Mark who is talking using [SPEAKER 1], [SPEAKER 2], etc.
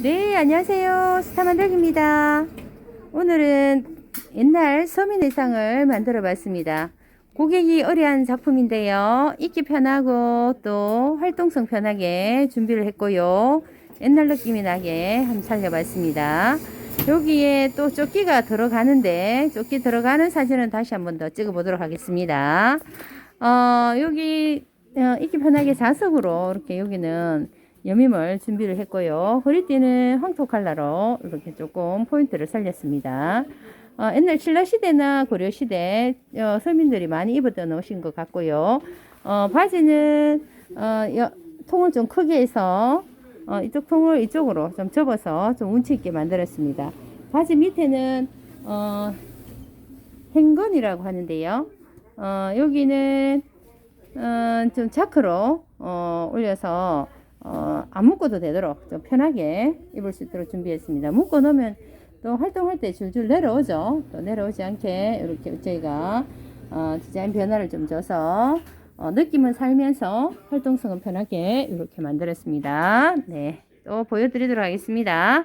[SPEAKER 1] 네, 안녕하세요. 스타 만들기입니다. 오늘은 옛날 서민 의상을 만들어 봤습니다. 고객이 의뢰한 작품인데요. 입기 편하고 또 활동성 편하게 준비를 했고요. 옛날 느낌이 나게 한번 살려봤습니다. 여기에 또 조끼가 들어가는데 조끼 들어가는 사진은 다시 한번 더 찍어 보도록 하겠습니다. 어, 여기 어, 입기 편하게 자석으로 이렇게 여기는 여밈을 준비를 했고요. 허리띠는 황토 컬러로 이렇게 조금 포인트를 살렸습니다. 어, 옛날 신라 시대나 고려 시대 어, 서민들이 많이 입었던 옷인 것 같고요. 어, 바지는 어, 여- 통을 좀 크게 해서 어, 이쪽 통을 이쪽으로 좀 접어서 좀 운치 있게 만들었습니다. 바지 밑에는 어, 행건이라고 하는데요. 어, 여기는 어, 좀 자크로 어, 올려서 어, 안 묶어도 되도록 좀 편하게 입을 수 있도록 준비했습니다. 묶어 놓으면 또 활동할 때 줄줄 내려오죠. 또 내려오지 않게 이렇게 저희가 어, 디자인 변화를 좀 줘서 어, 느낌은 살면서 활동성은 편하게 이렇게 만들었습니다. 네, 또 보여드리도록 하겠습니다.